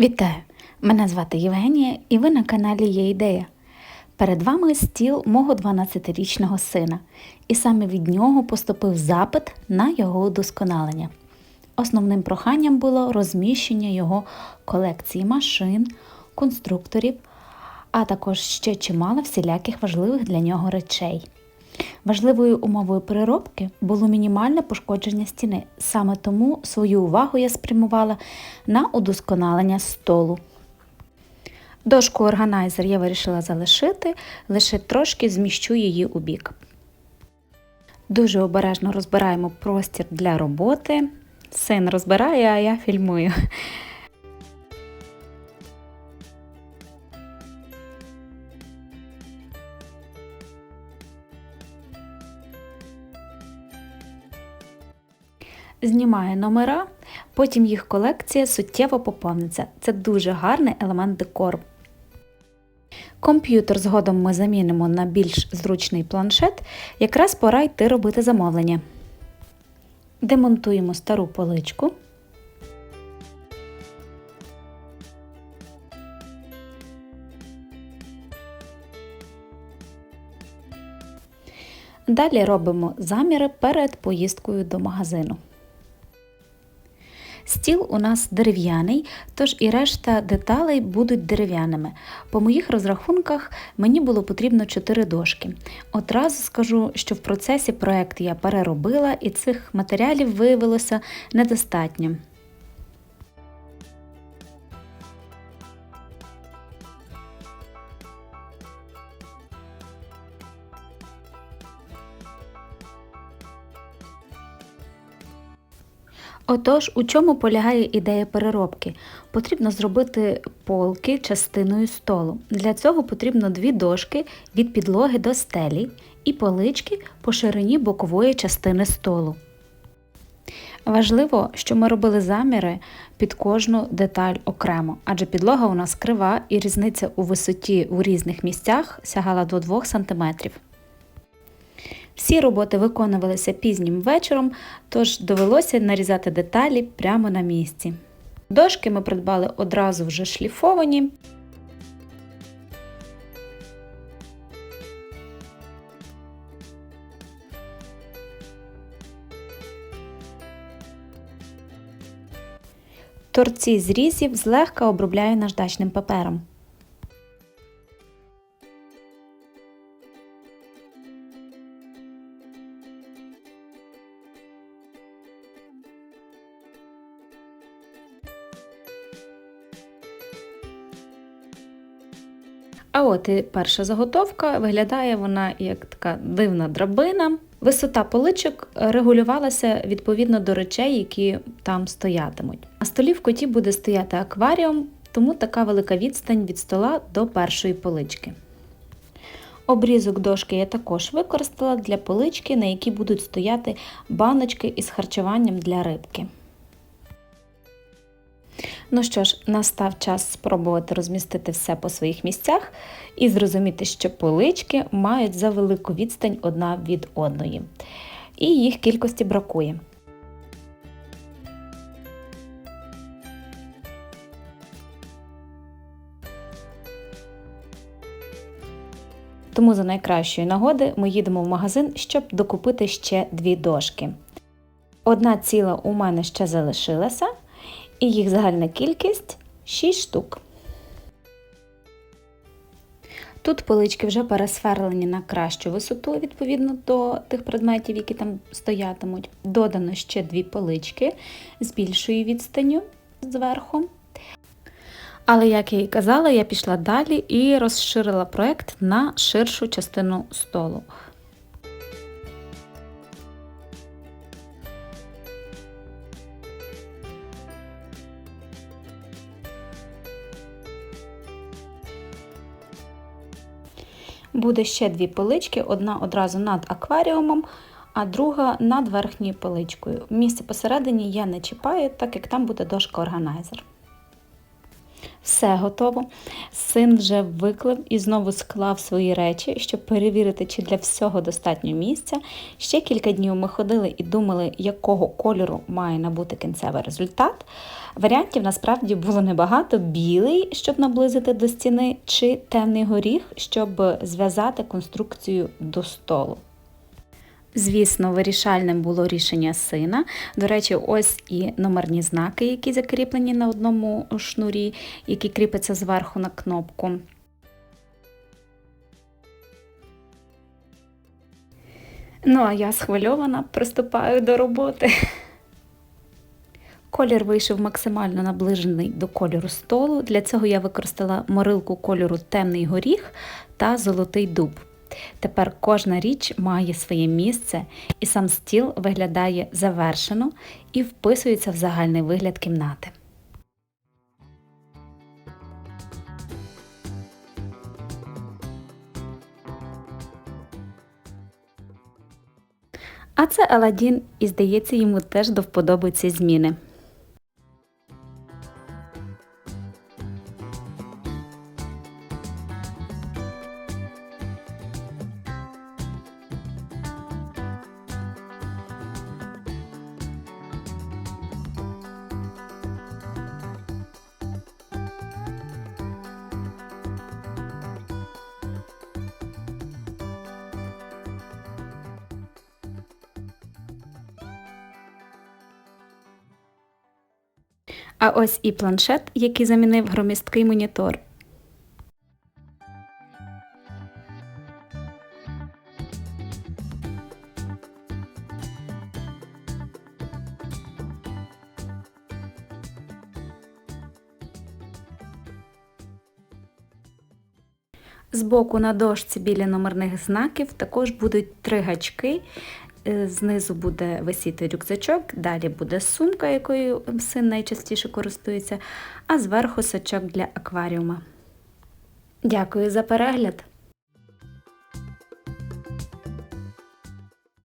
Вітаю! Мене звати Євгенія і ви на каналі Є ідея. Перед вами стіл мого 12-річного сина, і саме від нього поступив запит на його удосконалення. Основним проханням було розміщення його колекції машин, конструкторів, а також ще чимало всіляких важливих для нього речей. Важливою умовою переробки було мінімальне пошкодження стіни. Саме тому свою увагу я спрямувала на удосконалення столу. Дошку органайзер я вирішила залишити, лише трошки зміщу її у бік. Дуже обережно розбираємо простір для роботи. Син розбирає, а я фільмую. Знімає номера, потім їх колекція суттєво поповниться. Це дуже гарний елемент декору. Комп'ютер згодом ми замінимо на більш зручний планшет, якраз пора йти робити замовлення. Демонтуємо стару поличку. Далі робимо заміри перед поїздкою до магазину. Стіл у нас дерев'яний, тож і решта деталей будуть дерев'яними. По моїх розрахунках мені було потрібно 4 дошки. Одразу скажу, що в процесі проект я переробила і цих матеріалів виявилося недостатньо. Отож, у чому полягає ідея переробки? Потрібно зробити полки частиною столу. Для цього потрібно дві дошки від підлоги до стелі і полички по ширині бокової частини столу. Важливо, що ми робили заміри під кожну деталь окремо, адже підлога у нас крива і різниця у висоті у різних місцях сягала до 2 см. Всі роботи виконувалися пізнім вечором, тож довелося нарізати деталі прямо на місці. Дошки ми придбали одразу вже шліфовані. Торці зрізів злегка обробляю наждачним папером. А от і перша заготовка виглядає вона як така дивна драбина. Висота поличок регулювалася відповідно до речей, які там стоятимуть. На столі в коті буде стояти акваріум, тому така велика відстань від стола до першої полички. Обрізок дошки я також використала для полички, на якій будуть стояти баночки із харчуванням для рибки. Ну що ж, настав час спробувати розмістити все по своїх місцях і зрозуміти, що полички мають за велику відстань одна від одної. І їх кількості бракує. Тому за найкращої нагоди ми їдемо в магазин, щоб докупити ще дві дошки. Одна ціла у мене ще залишилася, і їх загальна кількість 6 штук. Тут полички вже пересверлені на кращу висоту відповідно до тих предметів, які там стоятимуть. Додано ще дві полички з більшою відстанню зверху. Але, як я і казала, я пішла далі і розширила проект на ширшу частину столу. Буде ще дві полички, одна одразу над акваріумом, а друга над верхньою поличкою. Місце посередині я не чіпаю, так як там буде дошка органайзер. Все готово. Син вже виклав і знову склав свої речі, щоб перевірити, чи для всього достатньо місця. Ще кілька днів ми ходили і думали, якого кольору має набути кінцевий результат. Варіантів насправді було небагато: білий, щоб наблизити до стіни, чи темний горіх, щоб зв'язати конструкцію до столу. Звісно, вирішальним було рішення сина. До речі, ось і номерні знаки, які закріплені на одному шнурі, які кріпиться зверху на кнопку. Ну, а я схвильована, приступаю до роботи. Колір вийшов максимально наближений до кольору столу. Для цього я використала морилку кольору темний горіх та золотий дуб. Тепер кожна річ має своє місце, і сам стіл виглядає завершено і вписується в загальний вигляд кімнати. А це Аладдін, і здається, йому теж до вподоби ці зміни. А ось і планшет, який замінив громісткий монітор. Збоку на дошці біля номерних знаків також будуть три гачки. Е, Знизу буде висіти рюкзачок, далі буде сумка, якою син найчастіше користується, а зверху сачок для акваріума. Дякую за перегляд!